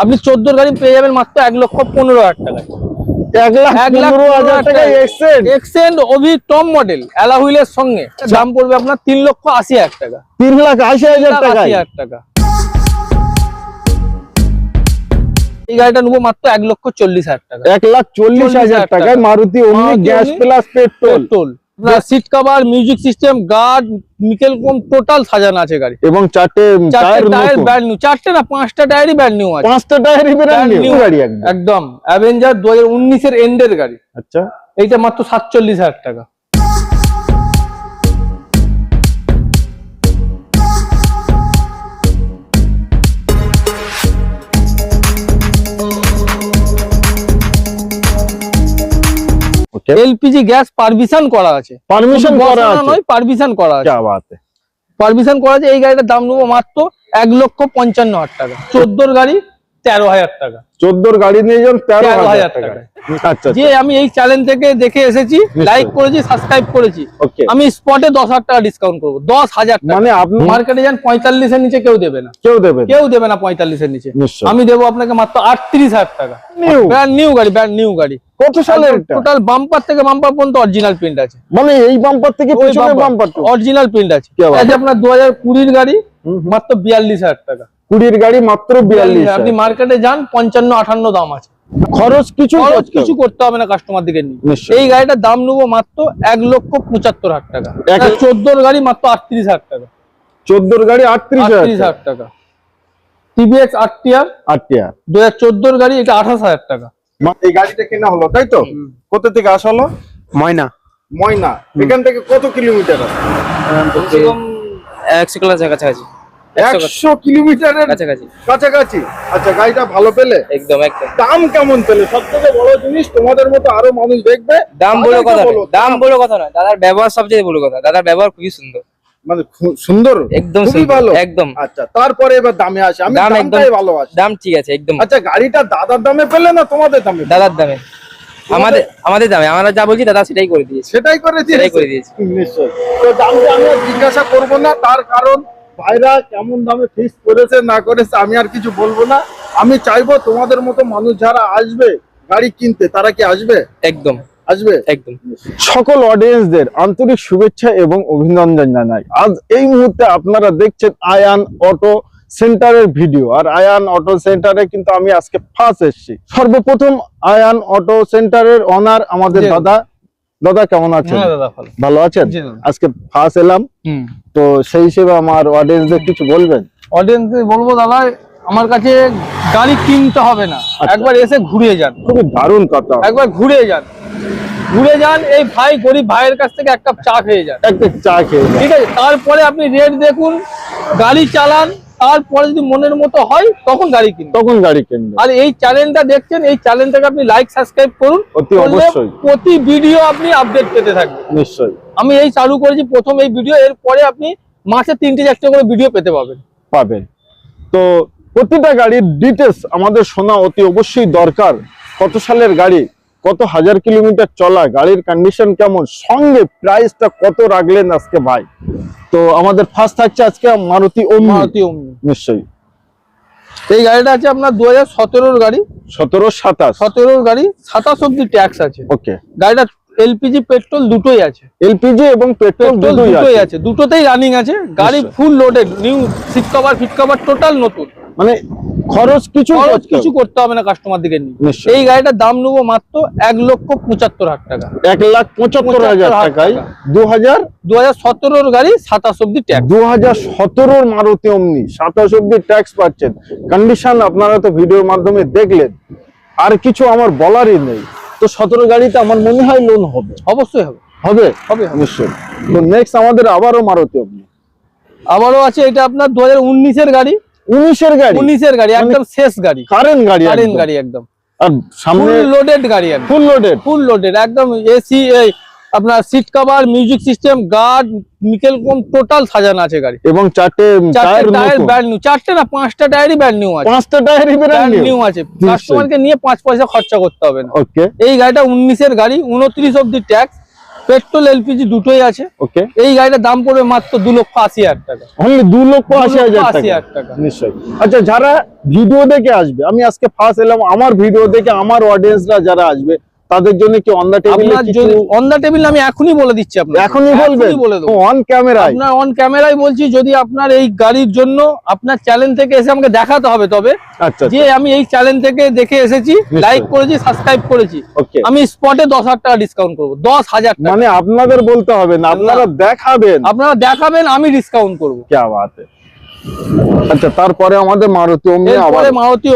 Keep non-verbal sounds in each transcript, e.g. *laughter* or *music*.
আপনি চোদ্দোর গাড়ি পেয়ে যাবেন মাত্র এক লক্ষ পনেরো হাজার টাকায় সঙ্গে। দাম পড়বে আপনার তিন লক্ষ আশি হাজার টাকা। তিন লাখ আশি হাজার টাকা হাজার টাকা। এই গাড়িটা নেব মাত্র এক লক্ষ চল্লিশ হাজার টাকা। এক লাখ চল্লিশ হাজার। টাকায় Maruti gas plus petrol seat cover music system guard nickel কোম টোটাল সাজানো আছে গাড়ি। এবং চারটে চারটে টায়ার ব্র্যান্ড নিউ চারটে না পাঁচটা টায়ারই ব্র্যান্ড নিউ আছে। পাঁচটা টায়ারই ব্র্যান্ড নিউ গাড়ি একদম। অ্যাভেঞ্জার দু হাজার উনিশের এন্ডের গাড়ি। আচ্ছা। এইটা মাত্র সাতচল্লিশ হাজার টাকা। ওকে এলপিজি গ্যাস পারমিশন করা আছে। পারমিশন করা আছে। নয় পারমিশন করা আছে। বাতে। পারমিশন করা আছে এই গাড়িটার দাম নেব মাত্র এক লক্ষ পঞ্চান্ন হাজার টাকা। চোদ্দোর গাড়ি তেরো হাজার টাকা। চোদ্দোর গাড়ি নিয়ে যান তেরো হাজার টাকা। টাকা। আচ্ছা যে আমি এই চ্যানেল থেকে দেখে এসেছি লাইক করেছি সাবস্ক্রাইব করেছি। আমি স্পটে দশ হাজার টাকা ডিসকাউন্ট করব। দশ হাজার মানে আপনি মার্কেটে যান পঁয়তাল্লিশের নিচে কেউ দেবে না। কেউ দেবেন কেউ দেবে না পঁয়তাল্লিশের নিচে। আমি দেবো আপনাকে মাত্র আটত্রিশ হাজার টাকা? ব্র্যান্ড নিউ গাড়ি ব্র্যান্ড নিউ গাড়ি। কত সালের টোটাল বাম্পার থেকে বাম্পার পর্যন্ত অরিজিনাল প্রিন্ট আছে। মানে এই বাম্পার থেকে বাম্পার অরিজিনাল প্রিন্ট আছে। আপনার দু হাজার কুড়ির গাড়ি। মাত্র বিয়াল্লিশ হাজার টাকা। কুড়ির গাড়ি মাত্র বিয়াল্লিশ আপনি মার্কেটে যান পঞ্চান্ন আঠান্ন দাম আছে। খরচ কিছু খরচ কিছু করতে হবে না কাস্টমার দিকে। এই গাড়িটার দাম নেব মাত্র এক লক্ষ পঁচাত্তর হাজার টাকা। চোদ্দোর গাড়ি মাত্র আটত্রিশ হাজার টাকা। চোদ্দোর গাড়ি আটত্রিশ আটত্রিশ হাজার টাকা। টিভিএক্স আটটিয়ার আটটিয়া দু হাজার চোদ্দোর গাড়ি এটা আঠাশ হাজার টাকা। এই গাড়িটা কেনা হলো তাই তো? কোথা থেকে আসা হলো? ময়না। ময়না। এখান থেকে কত কিলোমিটার? আছে একশো কিলোমিটার কাছাকাছি একশো কিলোমিটারের কাছাকাছি। কাছাকাছি। আচ্ছা গাড়িটা ভালো পেলে? একদম একদম। দাম কেমন পেলে? সব থেকে বড় জিনিস তোমাদের মতো আরও মানুষ দেখবে। দাম বলে কথা দাম। বলে কথা নয়। দাদার ব্যবহার সবচেয়ে বলে কথা। দাদার ব্যবহার খুবই সুন্দর। মানে সুন্দর? একদম খুবই ভালো? একদম। আচ্ছা তারপরে এবার দামে আসে। আমি দাম একদম দামটাই ভালোবাসি। দাম ঠিক আছে একদম। আচ্ছা গাড়িটা দাদার দামে পেলে না তোমাদের দামে দাদার দামে। আমাদের আমাদের দামে। আমরা যা বলছি দাদা সেটাই করে দিয়েছে। সেটাই করে সেটাই করে দিয়েছে। নিশ্চয় তো দামটা আমি জিজ্ঞাসা করব না। তার কারণ ভাইরা কেমন দামে ফিক্স করেছে না করেছে আমি আর কিছু বলব না। আমি চাইব তোমাদের মতো মানুষ যারা আসবে গাড়ি কিনতে তারা কি আসবে? একদম। আসবে? একদম। সকল অডিয়েন্সদের আন্তরিক শুভেচ্ছা এবং অভিনন্দন জানাই। আজ এই মুহূর্তে আপনারা দেখছেন আয়ান অটো সেন্টারের ভিডিও। আর আয়ান অটো সেন্টারে কিন্তু আমি আজকে ফার্স্ট এসেছি। সর্বপ্রথম আয়ান অটো সেন্টারের অনার আমাদের দাদা দাদা কেমন আছেন? হ্যাঁ দাদা ভালো। আছেন? আজকে ফার্স্ট এলাম। তো সেই হিসেবে আমার অডিয়েন্সদের কিছু বলবেন? অডিয়েন্স বলব দাদা আমার কাছে গাড়ি কিনতে হবে না। আচ্ছা। একবার এসে ঘুরে যান। খুবই দারুণ কথা। একবার ঘুরে যান। ঘুরে যান এই ভাই গরিব ভাইয়ের কাছ থেকে এক কাপ চা খেয়ে যান। একটা চা খেয়ে যান। ঠিক আছে? তারপরে আপনি রেট দেখুন গাড়ি চালান তারপরে যদি মনের মতো হয় তখন গাড়ি কিনুন। তখন গাড়ি কিনবেন। আর এই চ্যানেলটা দেখছেন এই চ্যানেলটাকে আপনি লাইক সাবস্ক্রাইব করুন। অতি অবশ্যই। প্রতি ভিডিও আপনি আপডেট পেতে থাকবেন। নিশ্চয়ই। আমি এই চালু করেছি প্রথম এই ভিডিও এরপরে আপনি মাসে তিনটে চারটে করে ভিডিও পেতে পাবেন। পাবেন। তো প্রতিটা গাড়ির ডিটেলস আমাদের শোনা অতি অবশ্যই দরকার। কত সালের গাড়ি? কত হাজার কিলোমিটার চলা গাড়ির কন্ডিশন কেমন সঙ্গে প্রাইসটা কত রাখলেন আজকে ভাই? তো আমাদের ফার্স্ট থাকছে আজকে মারুতি ওমনি। মারুতি ওমনি। নিশ্চয়ই। এই গাড়িটা আছে আপনার দু হাজার সতেরোর গাড়ি। সতেরো সাতাশ। সতেরোর গাড়ি সাতাশ অব্দি ট্যাক্স আছে। ওকে। গাড়িটা এলপিজি পেট্রোল দুটোই আছে। এলপিজি এবং পেট্রোল দুটোই আছে। দুটোতেই রানিং আছে। গাড়ি full loaded new seat cover fit cover total নতুন। মানে খরচ কিছু খরচ কিছু করতে হবে না কাস্টমার দিকে। এই গাড়িটার দাম নেব মাত্র এক লক্ষ পঁচাত্তর হাজার টাকা। এক লাখ পঁচাত্তর হাজার টাকায় দু হাজার দু হাজার সতেরোর গাড়ি সাতাশ অব্দি ট্যাক্স দু হাজার সতেরোর মারুতি অমনি সাতাশ অব্দি ট্যাক্স পাচ্ছেন। কন্ডিশন আপনারা তো ভিডিওর মাধ্যমে দেখলেন। আর কিছু আমার বলারই নেই। তো সতেরো গাড়িতে আমার মনে হয় লোন হবে। অবশ্যই হবে। হবে? হবে হবে। নিশ্চয়ই। তো নেক্সট আমাদের আবারও মারুতি অমনি আবারও আছে এটা আপনার দু হাজার উনিশের গাড়ি। উনিশের গাড়ি? উনিশের গাড়ি একদম শেষ গাড়ি। কারেন্ট গাড়ি কারেন্ট গাড়ি একদম। আর সামনে ফুল লোডেড গাড়ি একদম। ফুল লোডেড ফুল লোডেড একদম এসি আপনার seat cover music system guard nickel কোম টোটাল সাজানো আছে গাড়ি। এবং চারটে টায়ার ব্র্যান্ড নিউ চারটে না পাঁচটা টায়ারই ব্র্যান্ড নিউ আছে। পাঁচটা টায়ারই ব্র্যান্ড নিউ আছে। কাস্টমারকে নিয়ে পাঁচ পয়সা খরচা করতে হবে না। ওকে এই গাড়িটা উনিশের গাড়ি উনত্রিশ অব্দি ট্যাক্স পেট্রোল এলপিজি দুটোই আছে। ওকে। এই গাড়িটা দাম পড়বে মাত্র দু লক্ষ আশি হাজার টাকা। অনলি দু লক্ষ আশি হাজার আশি টাকা। নিশ্চয়ই। আচ্ছা যারা ভিডিও দেখে আসবে আমি আজকে ফার্স্ট এলাম আমার ভিডিও দেখে আমার অডিয়েন্সরা যারা আসবে তাদের জন্য কি on the table on the table আমি এখনই বলে দিচ্ছি আপনাকে। এখনই বলবেন? বলে দেবো। অন ক্যামেরায় আপনার অন ক্যামেরায় বলছি যদি আপনার এই গাড়ির জন্য আপনার চ্যানেল থেকে এসে আমাকে দেখাতে হবে তবে আচ্ছা, আচ্ছা। যে আমি এই চ্যানেল থেকে দেখে এসেছি লাইক করেছি সাবস্ক্রাইব করেছি। আমি স্পটে দশ হাজার টাকা ডিসকাউন্ট করব দশ হাজার মানে আপনাদের বলতে হবে না আপনারা দেখাবেন। আপনারা দেখাবেন আমি ডিসকাউন্ট করব। কে বাতে আচ্ছা তারপরে আমাদের মারুতি ওমনি আবার মারুতি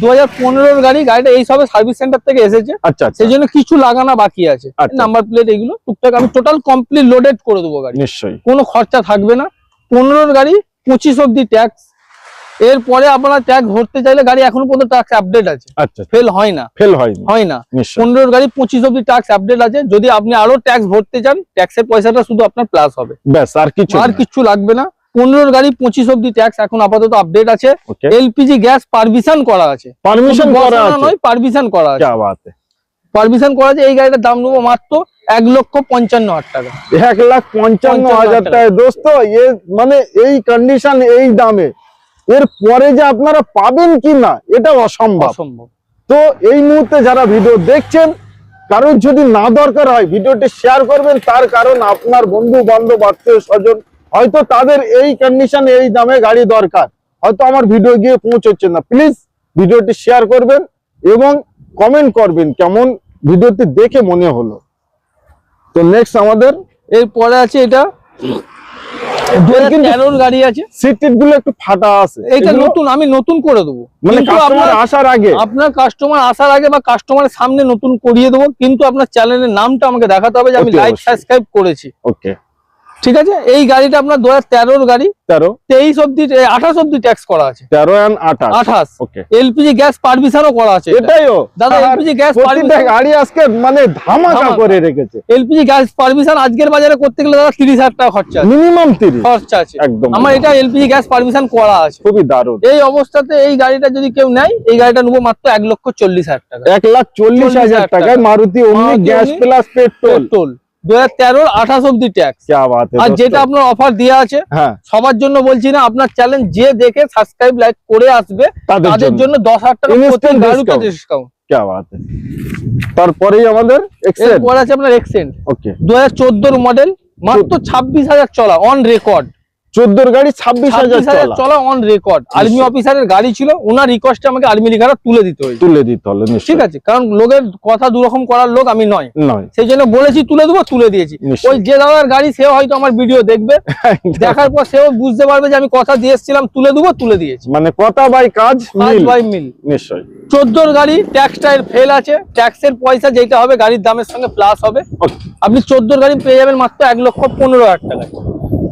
দু হাজার পনেরোর গাড়ি গাড়িটা এই সবে সার্ভিস সেন্টার থেকে এসেছে। আচ্ছা আচ্ছা। সেই জন্য কিছু লাগানো বাকি আছে। আচ্ছা। নাম্বার প্লেট এগুলো টুকটাক আমি টোটাল কমপ্লিট লোডেড করে দেবো গাড়ি। নিশ্চয়ই। কোনো খরচা থাকবে না। পনেরোর গাড়ি পঁচিশ অব্দি ট্যাক্স এরপরে আপনারা ট্যাক্স ভরতে চাইলে গাড়ি এখনও পর্যন্ত ট্যাক্স আপডেট আছে। আচ্ছা ফেল হয় না। ফেল হয়নি হয় না। পনেরোর গাড়ি পঁচিশ অব্দি ট্যাক্স আপডেট আছে। যদি আপনি আরও ট্যাক্স ভরতে চান ট্যাক্সের পয়সাটা শুধু আপনার প্লাস হবে। ব্যাস আর কিছু আর কিচ্ছু লাগবে না। পনেরোর গাড়ি পঁচিশ অব্দি ট্যাক্স এখন আপাতত আপডেট আছে। এলপিজি গ্যাস পারমিশন করা আছে। পারমিশন করা নয় পারমিশন করা আছে। পারমিশন করা আছে এই গাড়িটার দাম নেব মাত্র এক লক্ষ পঞ্চান্ন হাজার টাকা। এক লাখ পঞ্চান্ন হাজার টাকা। দোস্ত মানে এর পরে যে আপনারা পাবেন কি না এটা অসম্ভব। তো এই মুহূর্তে যারা ভিডিও দেখছেন কারোর যদি না দরকার হয় ভিডিওটি শেয়ার করবেন। তার কারণ আপনার বন্ধু বান্ধব আত্মীয় স্বজন হয়তো তাদের এই কন্ডিশন এই দামে গাড়ি দরকার। হয়তো আমার ভিডিও গিয়ে পৌঁছচ্ছে না। প্লিজ ভিডিওটি শেয়ার করবেন এবং কমেন্ট করবেন কেমন ভিডিওটি দেখে মনে হলো। তো নেক্সট আমাদের এরপরে আছে এটা। গাড়ি আছে। সিটগুলো একটু ফাটা আছে। এটা নতুন আমি নতুন করে দেবো। মানে কাস্টমার আসার আগে। আপনার কাস্টমার আসার আগে বা কাস্টমারের সামনে নতুন করিয়ে দেবো। কিন্তু আপনার চ্যানেলের নামটা আমাকে দেখাতে হবে যে আমি লাইক সাবস্ক্রাইব করেছি। ওকে। ঠিক আছে? এই গাড়িটা আপনার দু হাজার গাড়ি। তেরো। তেইশ অব্দি আঠাশ অব্দি ট্যাক্স করা আছে। তেরো আঠাশ। আঠাশ। এলপিজি গ্যাস পারমিশনও করা আছে এটাইও দাদা, LPG গ্যাস গাড়ি আজকে মানে ধামাকা। করে রেখেছে। এলপিজি গ্যাস পারমিশন আজকের বাজারে করতে গেলে দাদা তিরিশ হাজার টাকা খরচা মিনিমাম তিরিশ। খরচা আছে। একদম। আমার এটা এলপিজি গ্যাস পারমিশন করা আছে। খুবই দারুণ। এই অবস্থাতে এই গাড়িটা যদি কেউ নেয় এই গাড়িটা নেব মাত্র এক লক্ষ চল্লিশ হাজার টাকা। এক লাখ চল্লিশ হাজার টাকায় টাকা। Maruti gas plus petrol petrol দু হাজার আঠাশ অব্দি ট্যাক্স আর যেটা আপনার অফার দেওয়া আছে সবার জন্য বলছি না আপনার যে দেখে সাবস্ক্রাইব লাইক করে আসবে জন্য। দশ হাজার টাকা তারপরেই আমাদের আছে আপনার এক্সেন্ট ওকে মডেল মাত্র ছাব্বিশ হাজার চলা অন রেকর্ড চোদ্দোর গাড়ি ছাব্বিশ হাজার চলা। অন রেকর্ড আর্মি অফিসারের গাড়ি ছিল ওনার রিকোয়েস্টে আমাকে আর্মি লিখাটা তুলে দিতে হয়েছে। তুলে দিতে হলো ঠিক আছে কারণ লোকের কথা দুরকম করার লোক আমি নয়। নয়। সেই জন্য বলেছি তুলে দেবো তুলে দিয়েছি। ওই যে দাদার গাড়ি সেও হয়তো আমার ভিডিও দেখবে। *laughs* দেখার পর সেও বুঝতে পারবে যে আমি কথা দিয়ে এসেছিলাম তুলে দেবো তুলে দিয়েছি। মানে কথা বাই কাজ বাই মিল। নিশ্চয়ই। চোদ্দোর গাড়ি ট্যাক্সটাইল ফেল আছে। ট্যাক্সের পয়সা যেটা হবে গাড়ির দামের সঙ্গে প্লাস হবে। আপনি চোদ্দোর গাড়ি পেয়ে যাবেন মাত্র এক লক্ষ পনেরো হাজার টাকায়।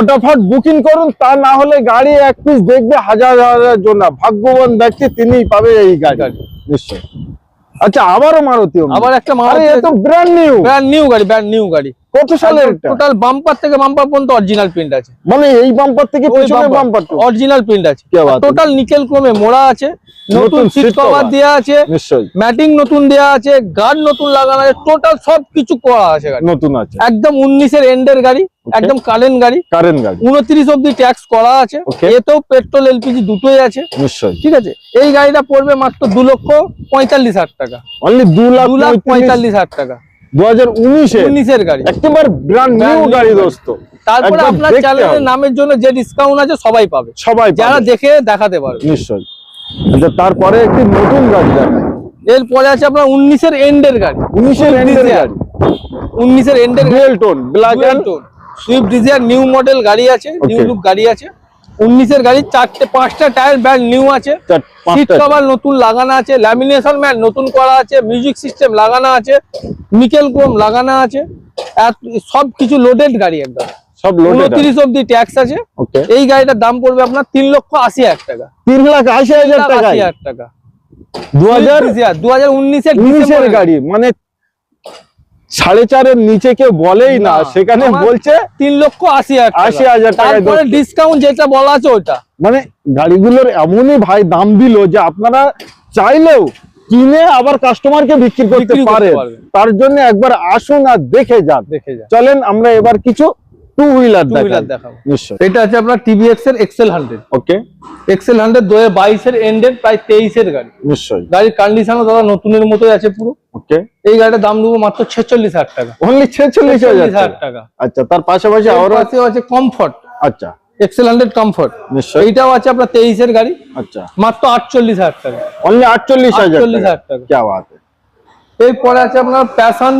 ফটাফট বুকিং করুন তা না হলে গাড়ি এক পিস দেখবে হাজার হাজার জন্য ভাগ্যবান ব্যক্তি তিনিই পাবে এই গাড়ি। নিশ্চয় আচ্ছা আবারও মারুতি। আবার একটা মারুতি এত ব্র্যান্ড নিউ ব্র্যান্ড নিউ গাড়ি ব্র্যান্ড নিউ গাড়ি কত সালের টোটাল বাম্পার থেকে বাম্পার পর্যন্ত অরিজিনাল প্রিন্ট আছে। মানে এই বাম্পার থেকে অরিজিনাল প্রিন্ট আছে। টোটাল ক্রমে মোড়া আছে নতুন আছে নতুন আছে গার্ড নতুন লাগানো আছে টোটাল সবকিছু করা আছে নতুন একদম উনিশের এন্ডের গাড়ি একদম কারেন্ট গাড়ি। কারেন্ট গাড়ি। উনত্রিশ অব্দি ট্যাক্স করা আছে। এতেও পেট্রোল এলপিজি দুটোই আছে। নিশ্চয়ই। ঠিক আছে? এই গাড়িটা পড়বে মাত্র দু লক্ষ 45 হাজার টাকা। অনলি লাখ দু লাখ হাজার টাকা। দু হাজার উনিশে উনিশের গাড়ি। একেবারে ব্র্যান্ড নিউ গাড়ি। দোস্ত। তারপরে আপনার চ্যানেলের নামের জন্য যে ডিসকাউন্ট আছে সবাই পাবে। সবাই যারা দেখে দেখাতে পারবে। নিশ্চয়ই। আচ্ছা তারপরে একটি নতুন গাড়ি দেখায় এরপরে আছে আপনার উনিশের এন্ডের গাড়ি। উনিশের এন্ডের উনিশের এন্ডের dual tone black and Swift Dzire new model গাড়ি আছে নিউ. লুক গাড়ি আছে। উনিশের গাড়ি চারটে পাঁচটা টায়ার ব্র্যান্ড নিউ আছে। সিট কভার নতুন লাগানো আছে ল্যামিনেশন ম্যাট নতুন করা আছে মিউজিক সিস্টেম লাগানো আছে নিকেল ক্রোম লাগানো আছে সব কিছু লোডেড গাড়ি একদম। সব উনত্রিশ অব্দি ট্যাক্স আছে। এই গাড়িটার দাম পড়বে আপনার তিন লক্ষ আশি হাজার টাকা। তিন লাখ আশি হাজার টাকা দু হাজার দু হাজার উনিশের গাড়ি মানে সাড়ে চারের নিচে কেউ বলেই না সেখানে বলছে তিন লক্ষ আশি হাজার আশি হাজার টাকা ডিসকাউন্ট যেটা বলা আছে ওটা মানে গাড়িগুলোর এমনই ভাই দাম দিল যে আপনারা চাইলেও কিনে আবার কাস্টমারকে বিক্রি করতে বিক্রি করতে পারেন। তার জন্য একবার আসুন আর দেখে যান। দেখে যান। চলেন আমরা এবার কিছু টু হুইলার দেখাবো। এটা আছে আপনার টিভিএক্স এর XL hundred okay XL hundred দু হাজার বাইশের এন্ডের প্রায় তেইশের গাড়ি। নিশ্চয়ই। গাড়ির কন্ডিশনও দাদা নতুনের মতোই আছে পুরো। এই গাড়ির দাম দেবো মাত্র ছেচল্লিশ হাজার টাকা। অনলি ছেচল্লিশ হাজার টাকা। আচ্ছা তার পাশাপাশি আরও আছে আছে কমফর্ট আচ্ছা। এক্সেল হান্ড্রেড কমফর্ট নিশ্চয়ই। এইটাও আছে আপনার তেইশের গাড়ি। আচ্ছা। মাত্র আটচল্লিশ হাজার টাকা। অনলি আটচল্লিশ আটচল্লিশ হাজার টাকা। কে বাত এরপরে আছে আপনার Passion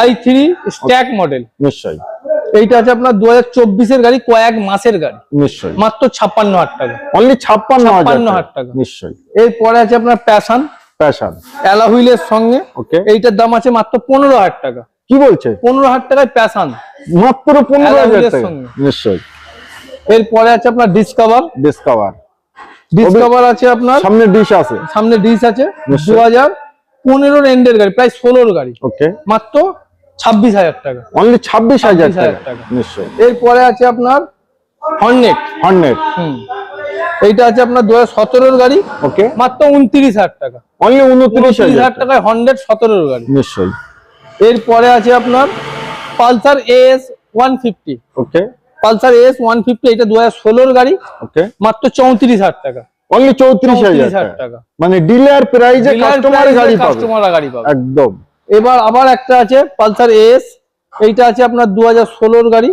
i three stack model নিশ্চয়ই। এইটা আছে আপনার দু হাজার চব্বিশের গাড়ি কয়েক মাসের গাড়ি। নিশ্চয়ই। মাত্র ছাপ্পান্ন হাজার টাকা। অনলি ছাপ্পান্ন হাজার টাকা। নিশ্চয়ই। এরপরে আছে আপনার প্যাশন প্যাশন অ্যালাহুইলের সঙ্গে। ওকে এইটার দাম আছে মাত্র পনেরো হাজার টাকা। কি বলছে? পনেরো হাজার টাকায় প্যাশন মাত্র পনেরো হাজার টাকা। নিশ্চয়ই। এরপরে আছে আপনার ডিসকভার ডিসকভার ডিসকভার আছে আপনার? সামনে ডিশ আছে। সামনে ডিস আছে। দু হাজার পনেরোর এন্ডের গাড়ি প্রায় ষোলোর গাড়ি। ওকে মাত্র ছাব্বিশ হাজার টাকা। অনলি ছাব্বিশ হাজার টাকা। নিশ্চয়ই। এরপরে আছে আপনার হর্নেট হান্ড্রেড হুম। এইটা আছে আপনার দু হাজার গাড়ি। ওকে মাত্র উনত্রিশ হাজার টাকা। অনলি উনত্রিশ হাজার টাকায় হন্ড্রেড সতেরোর গাড়ি। নিশ্চয়ই। এরপরে আছে আপনার Pulsar S one fifty okay Pulsar S one fifty এটা দু হাজার ষোলোর গাড়ি। ওকে মাত্র চৌত্রিশ হাজার টাকা। অনলি চৌত্রিশ হাজার 34,000 টাকা। টাকা। মানে ডিলার প্রাইজে কাস্টমার গাড়ি পাবে। কাস্টমার গাড়ি পাবে। একদম। এবার আবার একটা আছে পালসার এস এইটা আছে আপনার দু হাজার ষোলোর গাড়ি।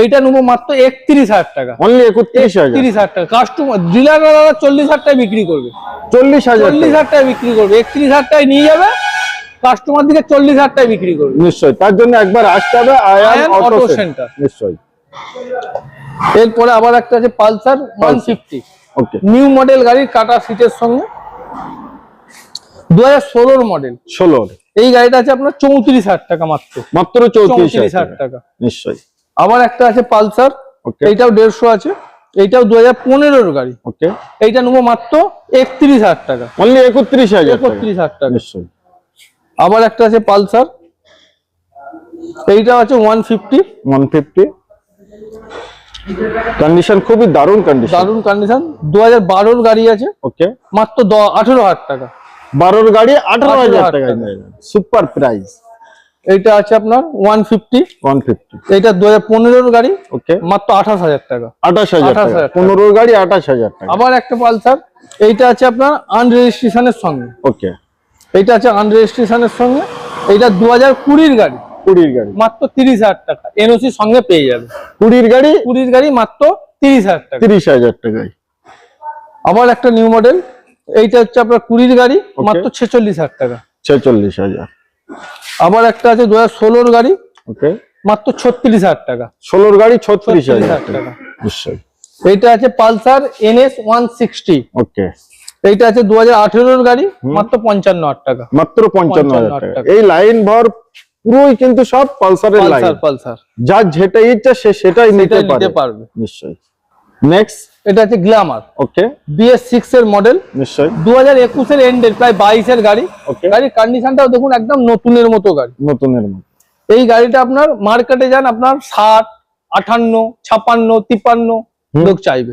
এইটা নেব মাত্র একত্রিশ হাজার টাকা। অনলি একত্রিশ হাজার। তিরিশ হাজার টাকা। কাস্টমার ডিলাররা চল্লিশ হাজার টাকায় বিক্রি করবে। চল্লিশ হাজার চল্লিশ হাজার টাকায় বিক্রি করবে। একত্রিশ হাজার টাকায় নিয়ে যাবে কাস্টমার দিকে চল্লিশ হাজার টাকায় বিক্রি করবে। নিশ্চয়ই। তার জন্য একবার আসতে হবে আয়ান অটো সেন্টার। নিশ্চয়ই। এরপরে আবার একটা আছে Pulsar one fifty. Okay new model গাড়ির কাটা সিটের সঙ্গে। দু হাজার ষোলোর মডেল। ষোলোর। এই গাড়িটা আছে আপনার চৌত্রিশ হাজার টাকা মাত্র। মাত্র চৌত্রিশ হাজার টাকা। নিশ্চয়ই। আবার একটা আছে পালসার এইটাও দেড়শো আছে। এইটাও দু হাজার পনেরোর গাড়ি। ওকে। এইটা নেব মাত্র একত্রিশ হাজার টাকা। অনলি একত্রিশ হাজার একত্রিশ হাজার টাকা। নিশ্চয়ই। আবার একটা আছে পালসার। এইটা আছে one fifty. One fifty. Condition খুবই দারুণ কন্ডিশন দারুণ কন্ডিশন দু হাজার বারোর গাড়ি আছে। ওকে। মাত্র আঠেরো হাজার টাকা। বারোর গাড়ি আঠারো হাজার 18,000 টাকা। সুপার প্রাইস এইটা আছে আপনার ওয়ান ফিফটি ওয়ান ফিফটি এইটা দু হাজার পনেরোর গাড়ি। ওকে। মাত্র আঠাশ হাজার টাকা। আঠাশ হাজার 28,000 টাকা। টাকা। পনেরোর গাড়ি আঠাশ হাজার টাকা। আবার একটা পালসার। এইটা আছে আপনার আনরেজিস্ট্রেশনের সঙ্গে। ওকে। এইটা আছে আনরেজিস্ট্রেশনের সঙ্গে। এইটা দু হাজার কুড়ির গাড়ি। কুড়ির গাড়ি। মাত্র তিরিশ হাজার টাকা। এনওসি সঙ্গে পেয়ে যাবে। কুড়ির গাড়ি? কুড়ির গাড়ি মাত্র তিরিশ হাজার টাকা। তিরিশ হাজার টাকায়। আবার একটা নিউ মডেল এইটা হচ্ছে আপনার কুড়ির গাড়ি মাত্র ছেচল্লিশ হাজার টাকা। ছেচল্লিশ হাজার। আবার একটা আছে দু হাজার ষোলোর গাড়ি ওকে মাত্র ছত্রিশ হাজার টাকা। ষোলোর গাড়ি ছত্রিশ হাজার টাকা। নিশ্চয়ই। এইটা আছে Pulsar NS one sixty. Okay এইটা আছে দু হাজার আঠেরোর গাড়ি মাত্র পঞ্চান্ন হাজার টাকা। মাত্র পঞ্চান্ন হাজার টাকা। এই লাইন ভর পুরোই কিন্তু সব পালসারের লাইন। পালসার। পালসার যার যেটা ইচ্ছা সে সেটাই নিতে পারবে। নিশ্চয়ই। নেক্সট এটা হচ্ছে গ্লামার ওকে বিএস সিক্স এর মডেল নিশ্চয় দু হাজার একুশের এন্ডের প্রায় বাইশের গাড়ি। গাড়ির কন্ডিশনটাও দেখুন একদম নতুনের মতো গাড়ি। নতুনের মতো। এই গাড়িটা আপনার মার্কেটে যান আপনার ষাট আঠান্ন ছাপান্ন তিপান্ন লোক চাইবে।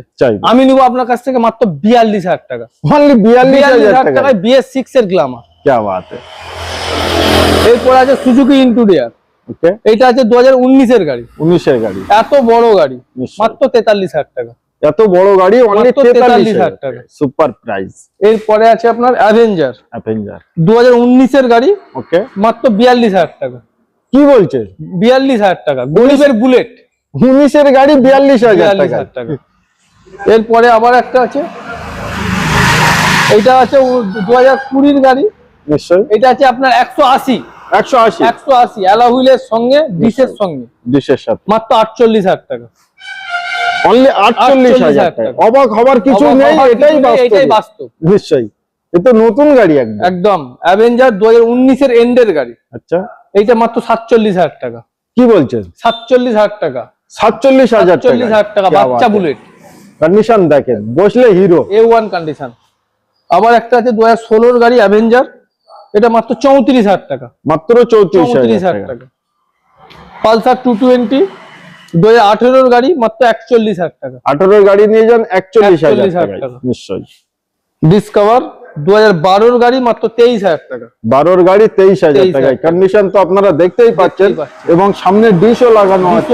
আমি নিব আপনার কাছ থেকে মাত্র বিয়াল্লিশ হাজার টাকা। বিয়াল্লিশ হাজার টাকায় বিএস সিক্স এর গ্লামার কে বাত এরপর আছে সুজুকি ইন্টুরিয়ার ওকে এটা আছে দু হাজার উনিশের গাড়ি। উনিশের গাড়ি। এত বড় গাড়ি। মাত্র তেতাল্লিশ হাজার টাকা। এত বড় গাড়ি অনলি তেতাল্লিশ 43,000 হাজার টাকা। সুপার প্রাইস এরপরে আছে আপনার অ্যাভেঞ্জার অ্যাভেঞ্জার দু হাজার উনিশের গাড়ি ওকে মাত্র বিয়াল্লিশ হাজার টাকা। কি বলছে? বিয়াল্লিশ হাজার টাকা। গরিবের বুলেট উনিশের গাড়ি বিয়াল্লিশ হাজার টাকা। এরপরে আবার একটা আছে। এটা আছে দু হাজার কুড়ির গাড়ি। নিশ্চয়ই। এটা আছে আপনার একশো আশি। একশো আশি। একশো আশি। অ্যালাহুইলের সঙ্গে ডিসের সঙ্গে। ডিশের সাথে। মাত্র আটচল্লিশ হাজার টাকা। অনলি আটচল্লিশ হাজার। অবাক হবার কিছু নেই এটাই এটাই বাস্তব। নিশ্চয়ই। এ তো নতুন গাড়ি একদম। একদম। অ্যাভেঞ্জার দু হাজার উনিশের এন্ডের গাড়ি। আচ্ছা। এইটা মাত্র সাতচল্লিশ হাজার টাকা। কি বলছেন? সাতচল্লিশ হাজার টাকা। সাতচল্লিশ হাজার চল্লিশ হাজার টাকা বাচ্চা বুলেট কন্ডিশন দেখেন বসলে হিরো এ ওয়ান কন্ডিশন আবার একটা আছে দু হাজার ষোলোর গাড়ি অ্যাভেঞ্জার এটা মাত্র চৌত্রিশ হাজার টাকা। মাত্র চৌত্রিশ হাজার টাকা। পালসার টু টোয়েন্টি দু হাজার আঠেরোর গাড়ি মাত্র একচল্লিশ হাজার টাকা। আঠারোর গাড়ি নিয়ে যান একচল্লিশ হাজার 41,000 টাকা। নিশ্চয়ই। ডিসকভার দু হাজার বারোর গাড়ি মাত্র তেইশ হাজার টাকা। বারোর গাড়ি তেইশ হাজার 23,000 টাকায় টাকা। কন্ডিশন তো আপনারা দেখতেই পাচ্ছেন। এবং সামনে ডিশও লাগানো আছে।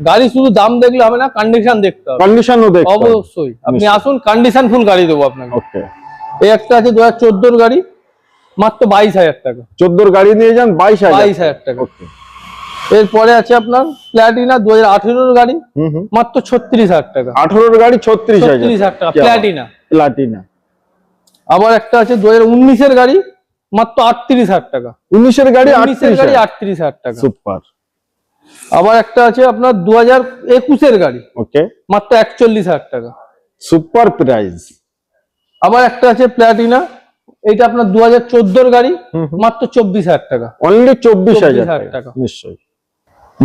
গাড়ি শুধু দাম দেখলে হবে না কন্ডিশন দেখতে হবে। কন্ডিশনও দেখতে অবশ্যই। আপনি আসুন কন্ডিশন ফুল গাড়ি দেবো আপনাকে। ওকে। এই একটা আছে দু হাজার চোদ্দোর গাড়ি মাত্র বাইশ হাজার টাকা। চোদ্দোর গাড়ি নিয়ে যান বাইশ হাজার বাইশ হাজার টাকা। ওকে। এরপরে আছে আপনার প্ল্যাটিনা দু হাজার আঠেরোর গাড়ি মাত্র ছত্রিশ হাজার টাকা। আঠারোর গাড়ি ছত্রিশ হাজার। টাকা? প্ল্যাটিনা প্লাটিনা আবার একটা আছে দু হাজার উনিশের গাড়ি মাত্র আটত্রিশ হাজার টাকা। উনিশের গাড়ি উনিশের গাড়ি আটত্রিশ হাজার। টাকা। সুপার। আবার একটা আছে আপনার দু হাজার একুশের গাড়ি ওকে। মাত্র একচল্লিশ হাজার টাকা। Super price. আবার একটা আছে প্ল্যাটিনা এটা আপনার দু হাজার চোদ্দোর গাড়ি। মাত্র চব্বিশ হাজার টাকা। অনলি চব্বিশ হাজার 24,000 টাকা। টাকা। নিশ্চয়ই।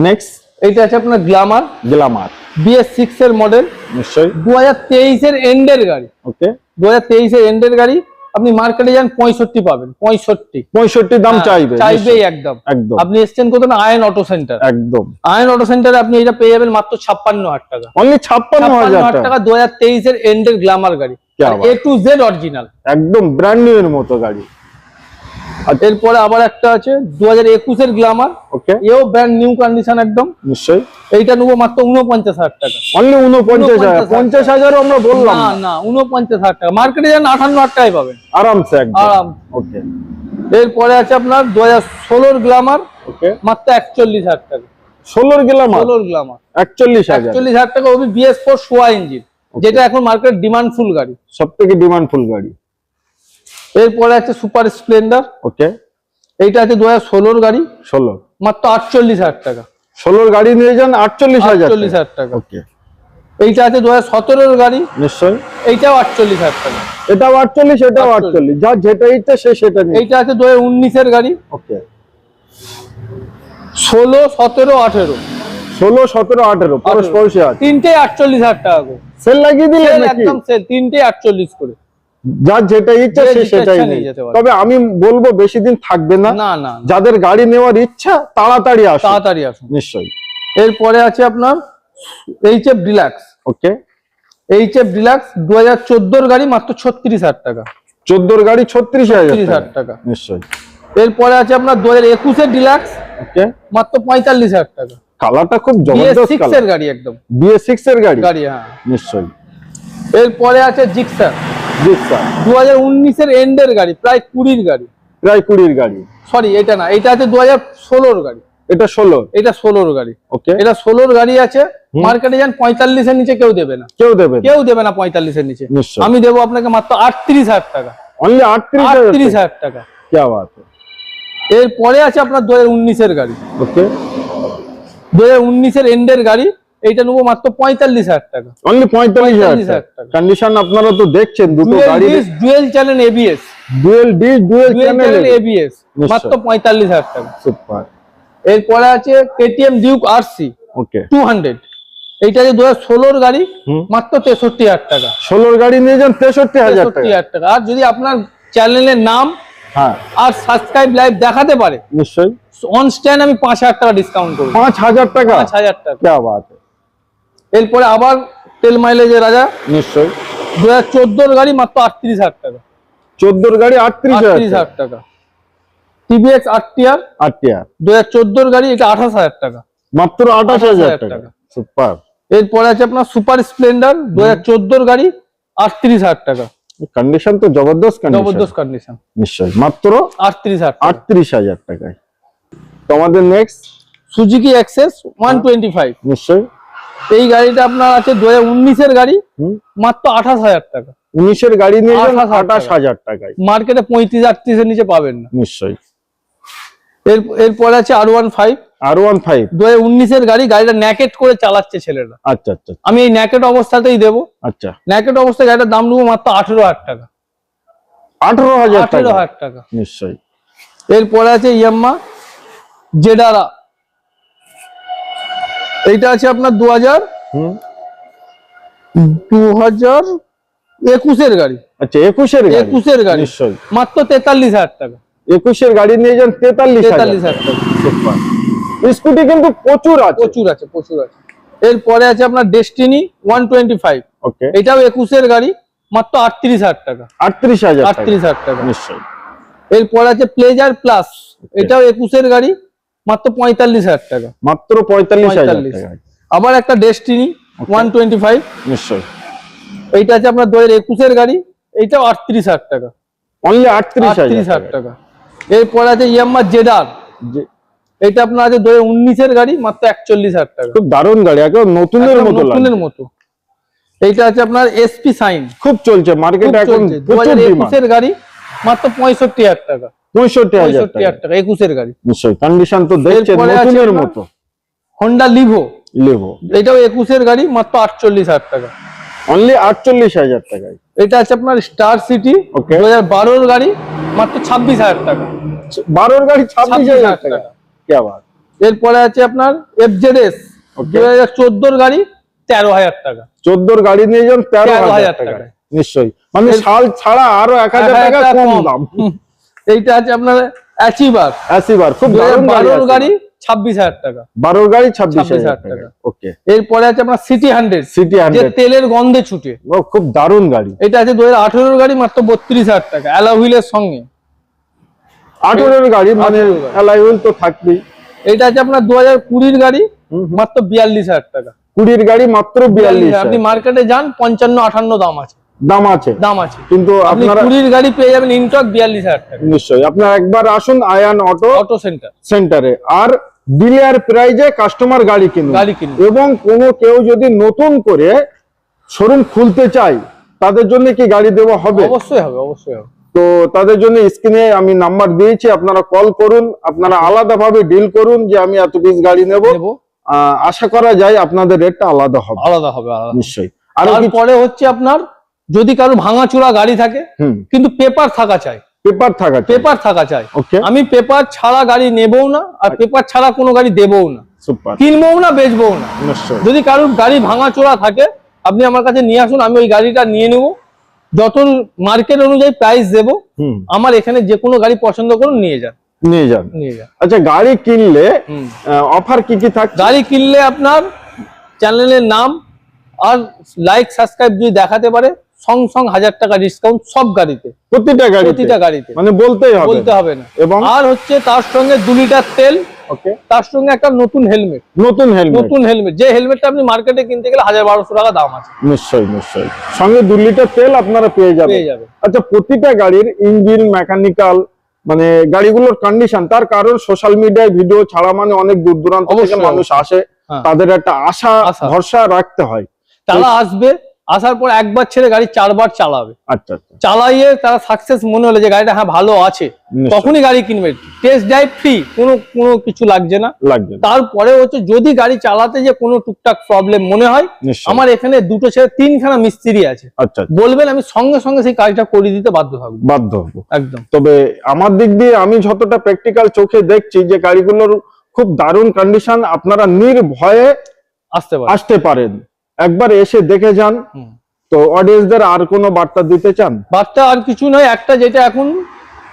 নেক্সট এটা আছে আপনার গ্লামার গ্লামার বিএস সিক্স এর মডেল নিশ্চয়ই। দু হাজার এন্ডের গাড়ি। ওকে দু হাজার তেইশের এন্ডের গাড়ি আপনি মার্কেটে যান পঁয়ষট্টি পাবেন পঁয়ষট্টি। পঁয়ষট্টি দাম হ্যাঁ, চাইবে চাইবেই একদম। একদম। আপনি এসছেন কোথাও আয়ন অটো সেন্টার একদম। আয়ন অটো সেন্টারে আপনি এটা পেয়ে যাবেন মাত্র ছাপ্পান্ন হাজার টাকা। অনলি ছাপ্পান্ন হাজার টাকা। দু হাজার তেইশের এন্ডের গ্লামার গাড়ি। এ টু জেড অরিজিনাল একদম ব্র্যান্ড নিউ এর মতো গাড়ি। এরপরে আবার একটা আছে দু হাজার একুশের গ্লামার ওকে এও ব্র্যান্ড নিউ কন্ডিশন একদম। নিশ্চয়ই। এইটা নেব মাত্র উনপঞ্চাশ হাজার টাকা। অনলি উনপঞ্চাশ হাজার। পঞ্চাশ হাজারও আমরা বললাম। না উনপঞ্চাশ হাজার টাকা। মার্কেটে যান আঠান্ন হাজার টাকায় পাবেন আরামসে আরাম। ওকে এরপরে আছে আপনার দু হাজার ষোলোর গ্লামার ওকে মাত্র একচল্লিশ হাজার টাকা। ষোলোর গেলাম ষোলোর গ্লামার একচল্লিশ হাজার। একচল্লিশ হাজার টাকা ওবি বিএস ফোর সোয়া ইঞ্জিন যেটা এখন মার্কেট ডিমান্ড ফুল গাড়ি। সব থেকে ডিমান্ডফুল গাড়ি। এরপরে আছে সুপার স্প্লেন্ডার। ওকে। এইটা আছে দু হাজার গাড়ি। ষোলো। মাত্র আটচল্লিশ হাজার টাকা। ষোলোর গাড়ি নিয়ে যান আটচল্লিশ হাজার আটচল্লিশ হাজার টাকা। ওকে। এইটা আছে দু হাজার গাড়ি। নিশ্চয়ই এইটাও আটচল্লিশ হাজার টাকা। এটাও আটচল্লিশ এটাও আটচল্লিশ। যা যেটা ইচ্ছে সে সেটা এইটা আছে দু হাজার গাড়ি। ওকে। ষোলো সতেরো আঠেরো। ষোলো সতেরো আঠেরো তিনটে আটচল্লিশ হাজার টাকা করে সেল লাগিয়ে দিলে একদম সেল তিনটে আটচল্লিশ করে। যার যেটা ইচ্ছা সে সেটাই নেই। তবে আমি বলব বেশি দিন থাকবে না। যাদের গাড়ি নেওয়ার ইচ্ছা তাড়াতাড়ি আসুন। তাড়াতাড়ি আসুন। নিশ্চয়ই। এরপরে আছে আপনার H F Deluxe okay. H F Deluxe দু হাজার চোদ্দোর গাড়ি মাত্র ছত্রিশ হাজার টাকা। চোদ্দোর গাড়ি ছত্রিশ হাজার টাকা। নিশ্চয়ই। এরপরে আছে আপনার দু হাজার একুশের ডিলাক্স ওকে। মাত্র পঁয়তাল্লিশ হাজার টাকা। কালারটা খুব জবরদস্ত এর গাড়ি একদম। বিএস সিক্স এর গাড়ি। গাড়ি হ্যাঁ। নিশ্চয়ই। এরপরে আছে জিক্সার দু হাজার উনিশের এন্ডের গাড়ি প্রায় কুড়ির গাড়ি। প্রায় কুড়ির গাড়ি। সরি এটা না এটা আছে দু হাজার ষোলোর গাড়ি। এটা ষোলো। এটা ষোলোর গাড়ি। ওকে এটা ষোলোর গাড়ি আছে মার্কেটে যান পঁয়তাল্লিশের নিচে কেউ দেবে না। কেউ দেবে কেউ দেবে না পঁয়তাল্লিশের নিচে। আমি দেবো আপনাকে মাত্র আটত্রিশ হাজার টাকা। অনলি আটত্রিশ হাজার টাকা। কে বাত। এরপরে আছে আপনার দু হাজার উনিশের গাড়ি। ওকে দু হাজার উনিশের এন্ডের গাড়ি এইটা নেব মাত্র পঁয়তাল্লিশ হাজার টাকা। অনলি পঁয়তাল্লিশ হাজার টাকা। কন্ডিশন আপনারা তো দেখছেন দুটো গাড়ি dual channel ABS dual disc dual channel ABS মাত্র পঁয়তাল্লিশ হাজার টাকা। সুপার আছে KTM Duke RC okay two hundred এইটা যে গাড়ি মাত্র তেষট্টি হাজার টাকা। ষোলোর গাড়ি নিয়ে যান তেষট্টি হাজার টাকা। আর যদি আপনার চ্যানেলের নাম হ্যাঁ। আর সাবস্ক্রাইব লাইভ দেখাতে পারে নিশ্চয়ই। অন স্ট্যান্ড আমি পাঁচ হাজার টাকা ডিসকাউন্ট করব পাঁচ হাজার টাকা? পাঁচ হাজার টাকা। এরপরে আবার তেল মাইলেজের রাজা? নিশ্চয়ই। দু হাজার চোদ্দোর গাড়ি মাত্র আটত্রিশ হাজার টাকা। চোদ্দোর গাড়ি আটত্রিশ আটত্রিশ হাজার টাকা। টিভিএক্স আটটিআর আটিয়া দু হাজার চোদ্দোর গাড়ি এটা আঠাশ হাজার টাকা। মাত্র আঠাশ হাজার টাকা। সুপার। এরপরে আছে আপনার সুপার স্প্লেন্ডার দু হাজার চোদ্দোর গাড়ি আটত্রিশ হাজার টাকা। কন্ডিশন তো জবরদস্ত কন্ডিশন জবরদস্ত কন্ডিশন নিশ্চয়ই। মাত্র আটত্রিশ হাজার আটত্রিশ হাজার টাকায়। তো আমাদের next Suzuki Access one twenty five নিশ্চয়ই। এই গাড়িটা আপনার আছে দু হাজার উনিশের গাড়ি মাত্র আঠাশ হাজার টাকা। উনিশের গাড়ি নিয়ে আঠাশ হাজার টাকায়। মার্কেটে পঁয়ত্রিশ আটত্রিশের নিচে পাবেন না। নিশ্চয়ই। এর এরপরে আছে R one five. R one five. দু হাজার উনিশের গাড়ি গাড়িটা ন্যাকেট করে চালাচ্ছে ছেলেরা। আচ্ছা আচ্ছা আমি এই ন্যাকেট অবস্থাতেই দেবো। আচ্ছা। ন্যাকেট অবস্থায় গাড়িটার দাম নেব মাত্র আঠেরো হাজার টাকা। আঠারো হাজার আঠেরো হাজার টাকা। নিশ্চয়ই। এরপরে আছে ইয়াম্মা জেডারা। এইটা আছে আপনার দু হাজার। দু হাজার একুশের গাড়ি। আচ্ছা একুশের একুশের গাড়ি। নিশ্চয়ই। মাত্র তেতাল্লিশ হাজার টাকা। একুশের গাড়ি নিয়ে যান তেতাল্লিশ তেতাল্লিশ হাজার টাকা। স্কুটি কিন্তু প্রচুর আছে। প্রচুর আছে প্রচুর আছে। এরপরে আছে আপনার Destini one twenty five okay. এটাও একুশের গাড়ি মাত্র আটত্রিশ হাজার টাকা। আটত্রিশ হাজার আটত্রিশ হাজার টাকা। নিশ্চয়ই। এরপর আছে প্লেজার প্লাস এটাও একুশের গাড়ি মাত্র পঁয়তাল্লিশ হাজার টাকা। মাত্র পঁয়তাল্লিশ হাজার টাকা। আবার একটা ডেস্টিনি ওয়ান টোয়েন্টি ফাইভ। নিশ্চয়ই। এইটা আছে আপনার দু হাজার একুশের গাড়ি এইটাও আটত্রিশ হাজার টাকা। অনলি আটত্রিশ আটত্রিশ হাজার টাকা। এরপর আছে ইয়াম্মা জেডার। এটা আপনার আছে দু হাজার উনিশের গাড়ি মাত্র একচল্লিশ হাজার টাকা। খুব দারুণ গাড়ি একেবারে নতুনের একদম মতো নতুনের মতো। এইটা আছে আপনার এসপি সাইন খুব চলছে মার্কেটে এখন প্রচুর হাজার ডিমান্ড একুশের গাড়ি মাত্র পঁয়ষট্টি হাজার টাকা। পঁয়ষট্টি হাজার টাকা। একুশের গাড়ি। নিশ্চয়ই কন্ডিশন তো দেখছে নতুনের মতো। হন্ডা লিভো লেবো এটাও একুশের গাড়ি মাত্র আটচল্লিশ হাজার টাকা। অনলি আটচল্লিশ হাজার টাকায়। এটা আছে আপনার স্টার সিটি. দু হাজার বারোর গাড়ি মাত্র ছাব্বিশ হাজার টাকা। বারোর গাড়ি ছাব্বিশ 26,000 হাজার টাকা। আবার? এরপরে আছে আপনার এফজেডএস Okay. দু হাজার চোদ্দোর গাড়ি তেরো হাজার টাকা। চোদ্দোর গাড়ি নিয়ে যান তেরো 13,000 হাজার টাকা। নিশ্চয়ই। মানে সাল ছাড়া আরও এক হাজার এক টাকা কম। দাম। এইটা আছে আপনার অ্যাচিভার। অ্যাসিভার খুব দারুণ গাড়ি গাড়ি টাকা। গাড়ি ছাব্বিশ 26,000 হাজার টাকা। টাকা। ওকে এরপরে আছে আপনার সিটি হান্ড্রেড সিটি যে তেলের গন্ধে ছুটে। খুব দারুণ গাড়ি। এটা আছে গাড়ি মাত্র বত্রিশ হাজার টাকা। অ্যালা হুইলের সঙ্গে। গাড়ি মানে 18 হুইল তো থাকবেই। এটা আছে আপনার দু হাজার কুড়ির গাড়ি। মাত্র বিয়াল্লিশ হাজার টাকা। কুড়ির গাড়ি মাত্র বিয়াল্লিশ আপনি মার্কেটে যান পঞ্চান্ন আটান্ন দাম আছে। দাম আছে। দাম আছে। কিন্তু আপনারা কুড়ির গাড়ি পেয়ে যাবেন ইনটক বিয়াল্লিশ হাজার টাকা। নিশ্চয়ই। আপনারা একবার আসুন আয়ান অটো অটো সেন্টার। সেন্টারে। আর ডিলার প্রাইজে কাস্টমার গাড়ি কিনুন। গাড়ি কিনুন। এবং কোনো কেউ যদি নতুন করে শোরুম খুলতে চায় তাদের জন্য কি গাড়ি দেওয়া হবে? অবশ্যই হবে অবশ্যই হবে। তো তাদের জন্য স্ক্রিনে আমি নাম্বার দিয়েছি আপনারা কল করুন আপনারা আলাদাভাবে ডিল করুন যে আমি এত পিস গাড়ি নেব। আশা করা যায় আপনাদের রেটটা আলাদা হবে। আলাদা হবে নিশ্চয়ই। আর তারপরে হচ্ছে আপনার যদি কারও ভাঙাচোরা গাড়ি থাকে কিন্তু পেপার থাকা চাই। পেপার থাকা পেপার থাকা চাই। আমি পেপার ছাড়া গাড়ি নেবও না আর পেপার ছাড়া কোনো গাড়ি দেবও না। কিনবও না বেচবও না। যদি কারোর গাড়ি ভাঙাচোরা থাকে আপনি আমার কাছে নিয়ে আসুন আমি ওই গাড়িটা নিয়ে নেব। যত মার্কেট অনুযায়ী প্রাইস দেবো আমার এখানে যে কোনো গাড়ি পছন্দ করুন নিয়ে যান। নিয়ে যান। নিয়ে যান। আচ্ছা গাড়ি কিনলে অফার কি কি থাকছে গাড়ি কিনলে আপনার চ্যানেলের নাম আর লাইক সাবস্ক্রাইব যদি দেখাতে পারে সং সং হাজার টাকা ডিসকাউন্ট সব গাড়িতে। প্রতিটা গাড়ি প্রতিটা গাড়িতে। মানে বলতেই হবে। বলতে হবে না। এবং? আর হচ্ছে তার সঙ্গে দু লিটার তেল ওকে। তার সঙ্গে একটা নতুন হেলমেট নতুন হেলমেট নতুন হেলমেট যে হেলমেটটা আপনি মার্কেটে কিনতে গেলে হাজার বারোশো টাকা দাম আছে। নিশ্চয়ই নিশ্চয়ই। সঙ্গে দু লিটার তেল আপনারা পেয়ে যাবেন। পেয়ে আচ্ছা প্রতিটা গাড়ির ইঞ্জিন মেকানিক্যাল মানে গাড়িগুলোর কন্ডিশন তার কারণ সোশ্যাল মিডিয়ায় ভিডিও ছাড়া মানে অনেক দূর দূরান্ত থেকে অবশ্যই, মানুষ আসে। হ্যাঁ। তাদের একটা আশা। ভরসা রাখতে হয়। তারা আসবে আসার পর একবার ছেড়ে গাড়ি চারবার চালাবে। আচ্ছা আচ্ছা। চালাইয়ে তারা সাকসেস মনে হলো যে গাড়িটা হ্যাঁ ভালো আছে। তখনই গাড়ি কিনবে। টেস্ট ড্রাইভ ফ্রি কোনো কোনো কিছু লাগছে না। লাগবে তারপরে হচ্ছে যদি গাড়ি চালাতে যে কোনো টুকটাক প্রবলেম মনে হয় আমার এখানে দুটো ছেড়ে তিনখানা মিস্ত্রি আছে। আচ্ছা আচ্ছা, বলবেন আমি সঙ্গে সঙ্গে সেই কাজটা করে দিতে বাধ্য থাকব। বাধ্য হব। একদম। তবে আমার দিক দিয়ে আমি যতটা প্র্যাকটিক্যাল চোখে দেখছি যে গাড়িগুলোর খুব দারুণ কন্ডিশন আপনারা নির্ভয়ে আসতে আসতে পারেন। একবার এসে দেখে যান। তো অডিয়েন্সদের আর কোনো বার্তা দিতে চান? বার্তা আর কিছু নয় একটা যেটা এখন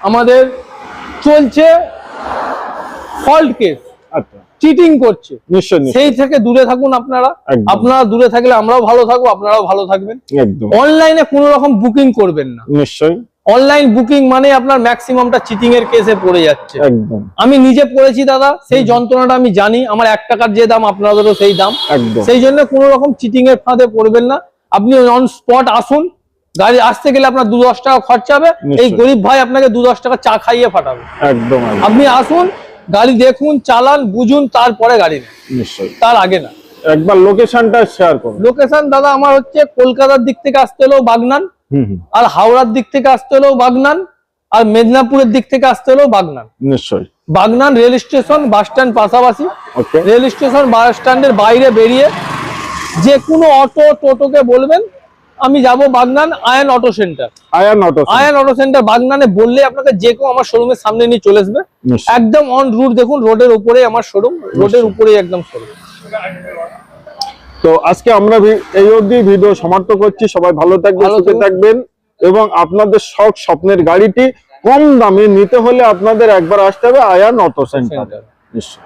আমাদের চলছে ফল্ট কেস আচ্ছা। চিটিং করছে। নিশ্চয় নিশ্চয়। সেই থেকে দূরে থাকুন আপনারা। আপনারা দূরে থাকলে আমরাও ভালো থাকব আপনারাও ভালো থাকবেন। অনলাইনে কোনো রকম বুকিং করবেন না। নিশ্চয়। অনলাইন বুকিং মানে আপনার ম্যাক্সিমামটা চিটিং এর কেসে পড়ে যাচ্ছে। একদম। আমি নিজে পড়েছি দাদা সেই যন্ত্রণাটা আমি জানি আমার এক টাকার যে দাম আপনাদেরও সেই দাম। সেই জন্য কোনো রকম চিটিং এর ফাঁদে পড়বেন না। আপনি অন স্পট আসুন গাড়ি আসতে গেলে আপনার দু দশ টাকা খরচা হবে এই গরিব ভাই আপনাকে দু দশ টাকা চা খাইয়ে একদম একদম। আপনি আসুন গাড়ি দেখুন চালান বুঝুন তারপরে গাড়ি নেন। তার আগে না। একবার লোকেশনটা শেয়ার করুন। লোকেশন দাদা আমার হচ্ছে কলকাতার দিক থেকে আসতে হলেও বাগনান আর হাওড়ার দিক থেকে আসতে হলেও বাগনান আর মেদিনীপুরের দিক থেকে আসতে হলেও বাগনান। নিশ্চয় Bagnan rail station bus stand পাশাপাশি। রেল স্টেশন বাস স্ট্যান্ডের বাইরে বেরিয়ে যে কোনো অটো টোটোকে বলবেন আমি যাব Bagnan Ayan auto centre. Ayan auto Ayan auto centre বাগনানে বললে আপনাকে যে কেউ আমার শোরুমের সামনে নিয়ে চলে আসবে। একদম অন রুট দেখুন রোডের উপরে আমার শোরুম রোডের উপরেই একদম শোরুম তো আজকে আমরা এই অবধি ভিডিও সমাপ্ত করছি। সবাই ভালো থাকবেন সুখে থাকবেন এবং আপনাদের শখ স্বপ্নের গাড়িটি কম দামে নিতে হলে আপনাদের একবার আসতে হবে আয়ান অটো সেন্টার। নিশ্চয়